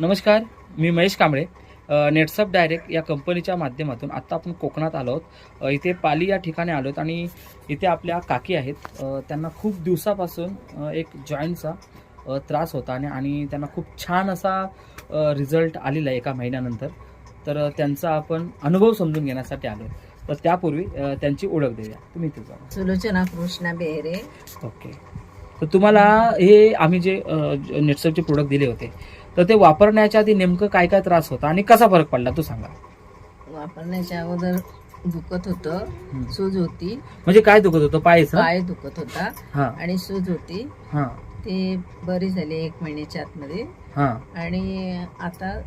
नमस्कार मी महेश कांबळे. अ, नेटसप डायरेक्ट या कंपनीच्या माध्यमातून आत्ता आपण कोकणात आलो आहोत. इथे पाली या ठिकाणी आलो आहोत आणि इथे आपल्या काकी आहेत. त्यांना खूप दिवसापासून एक जॉईंटचा त्रास होता आणि आणि त्यांना खूप छान असा रिझल्ट आलेला आहे एका महिन्यानंतर. तर त्यांचा आपण अनुभव समजून घेण्यासाठी आलो तर त्यापूर्वी त्यांची ओळख देऊया. तुम्ही इथे जा सुलोचना कृष्णा बेहरे. ओके. तर तुम्हाला हे आम्ही जे नेटसपचे प्रोडक्ट दिले होते तर ते वापरण्याच्या आधी नेमकं काय काय त्रास होता आणि कसा फरक पडला तू सांगा. वापरण्याच्या अगोदर दुखत होतं. सूज होती. म्हणजे काय दुखत होतं? पायचं? पाय दुखत होता हा. आणि सूज होती. हा. ती बरी झाली एक महिन्याच्या आतमध्ये. हा. आणि आता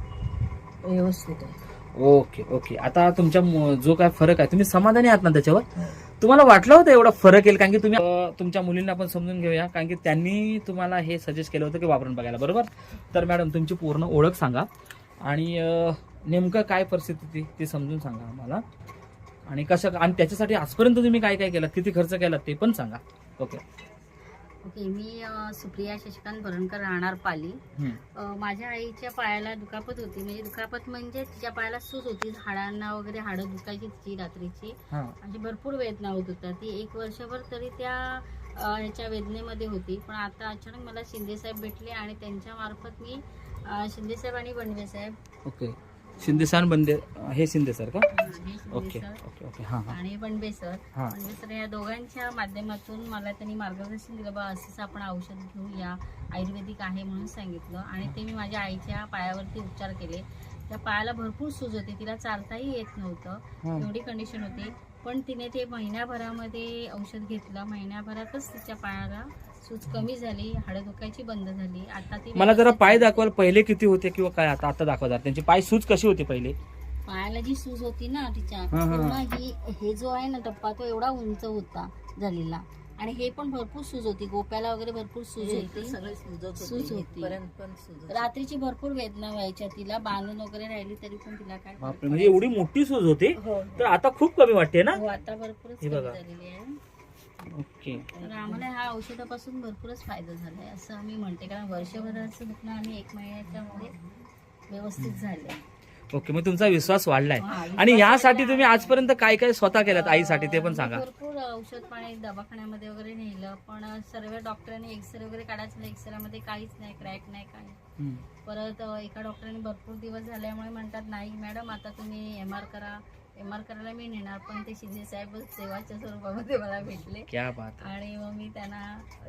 व्यवस्थित आहे. Okay okay. आता तुमच्या जो काय फरक आहे तुम्ही समाधानी आहात ना त्याच्यावर? तुम्हाला वाटलं होतं एवढा फरक येईल कारण की तुम्ही तुमच्या मुलींना पण समजून घेऊया कारण की त्यांनी तुम्हाला हे सजेस्ट केलं होतं की वापरून बघायला बरोबर? तर मॅडम तुमची पूर्ण ओळख सांगा. आणि नेमकं काय परिस्थिती ती समजून सांगा आम्हाला. आणि कसं आणि त्याच्यासाठी आजपर्यंत तुम्ही काय काय केलं किती खर्च केला ते पण सांगा. ओके. ओके मी सुप्रिया शशिकांत बरणकर राहणार पाली. माझ्या आईच्या पायाला दुखापत होती. म्हणजे दुखापत म्हणजे तिच्या पायाला सूज होती. हाडांना वगैरे हाडं दुखायची तिची रात्रीची. हा. म्हणजे भरपूर वेदना होत होता ती एक वर्षभर तरी त्या ह्याच्या वेदनेमध्ये होती. पण आता अचानक मला शिंदेसाहेब भेटले आणि त्यांच्या मार्फत मी शिंदेसाहेब आणि बंडवे साहेब ओके. शिंदे सर बंदे हे शिंदे सर का? ओके ओके ओके हां हां. आणि बंडवे सर. हां. म्हणजे सर या दोघांच्या माध्यमातून मला त्यांनी मार्गदर्शन दिलं. बा असंच आपण औषध घेऊया. आयुर्वेदिक आहे म्हणून सांगितलं. आणि ते मी माझ्या आईच्या पायावरती उपचार केले. त्या पायाला भरपूर सूज होती. तिला चालताही येत नव्हतं. एवढी कंडिशन होती. पण तिने ते महिन्याभरामध्ये औषध घेतलं महिन्याभरातच तिच्या पायाला सूज कमी झाली हाडं दुखायची बंद झाली आता ती मला जरा पाय. दाखवाल पहिले किती होते किंवा काय आता आता दाखवा जरा त्यांची पाय सूज कशी होती पहिले पायाला जी सूज होती ना तिच्या हा, हा. ही हे जो आहे ना टप्पा तो एवढा उंच होता झालेला आणि हे पण भरपूर सूज होती. गोप्याला वगैरे भरपूर सूज होती. सगळे सुजत सूज होती. रात्रीची भरपूर वेदना व्हायच्या तिला. बांधून वगैरे राहिली तरी पण तिला काय म्हणजे एवढी मोठी सूज होती? हो तर आता खूप कमी वाटते ना? हो, आता भरपूरच हे कमी बघा. झालेली आहे. ओके. तर आम्हाला ह्या औषधापासून भरपूरच फायदा झालाय असं आम्ही म्हणते. कारण वर्षभराचं दुखणं आम्ही एक महिन्याच्या मध्ये व्यवस्थित झाले ओके मग तुमचा विश्वास वाढलाय हा, आणि यासाठी. तुम्ही आजपर्यंत काय काय स्वतः केलं आईसाठी ते पण सांगा भरपूर औषध पाणी दवाखान्यामध्ये वगैरे नेलं पण सर्व डॉक्टरांनी एक्सरे वगैरे काढायचं एक्सरे मध्ये काहीच नाही क्रॅक नाही काय हम्म. परत एका डॉक्टरांनी भरपूर दिवस झाल्यामुळे म्हणतात नाही मॅडम आता तुम्ही एम आर करा एम आर करायला मी नेणार पण ते शिंदे साहेब सेवाच्या स्वरूपामध्ये मला भेटले. क्या बात. आणि मग मी त्यांना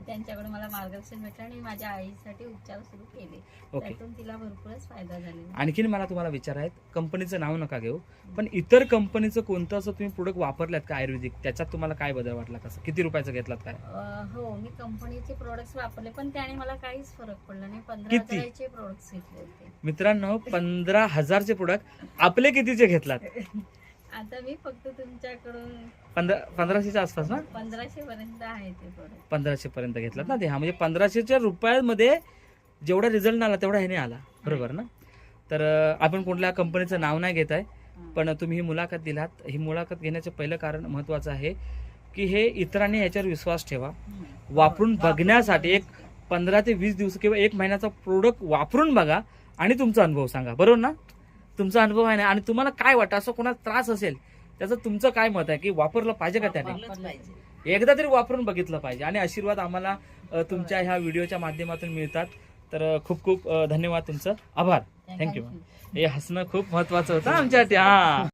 त्यांच्याकडून मला मार्गदर्शन भेटलं आणि माझ्या आईसाठी उपचार सुरू केले. ओके. त्यातून तिला भरपूरच फायदा झालेला आणखीन मला तुम्हाला विचारायत कंपनीचं नाव नका घेऊ पण इतर कंपनीचं कोणतं असं तुम्ही प्रोडक्ट वापरल्यात का आयुर्वेदिक? त्याच्यात तुम्हाला काय बदल वाटला कसं? किती रुपयाचं घेतलात काय? हो मी कंपनीचे प्रोडक्ट्स वापरले पण त्याने मला काहीच फरक पडला नाही. पंधरा? हजाराचे प्रोडक्ट्स घेतले होते. मित्रांनो पंधरा हजारचे प्रोडक्ट आपले कितीचे घेतलात? आता मी फक्त तुमच्याकडून पंधरा पंधराशेच्या आसपास ना? पंधराशे पर्यंत आहे ते पंधराशे पर्यंत घेतलात ना? ते हा म्हणजे पंधराशेच्या रुपयामध्ये जेवढा रिझल्ट आला तेवढा ह्याने आला. बरोबर ना? तर अं, आपण कुठल्या कंपनीचं नाव नाही घेत आहे पण तुम्ही ही मुलाखत दिलात. ही मुलाखत घेण्याचं पहिलं कारण महत्वाचं आहे की हे इतरांनी ह्याच्यावर विश्वास ठेवा. वापरून बघण्यासाठी एक पंधरा ते वीस दिवस किंवा एक महिन्याचा प्रोडक्ट वापरून बघा आणि तुमचा अनुभव सांगा. बरोबर ना? तुमचा अनुभव आहे ना आणि तुम्हाला काय वाटतं असं कोणाला त्रास असेल त्याचं तुमचं काय मत आहे की वापरलं पाहिजे का त्याने? एकदा तरी वापरून बघितलं पाहिजे आणि आशीर्वाद आम्हाला तुमच्या ह्या व्हिडिओच्या माध्यमातून मिळतात. तर खूप खूप धन्यवाद तुमचं. आभार. थँक्यू हे हसणं खूप महत्वाचं होतं आमच्यासाठी. हा.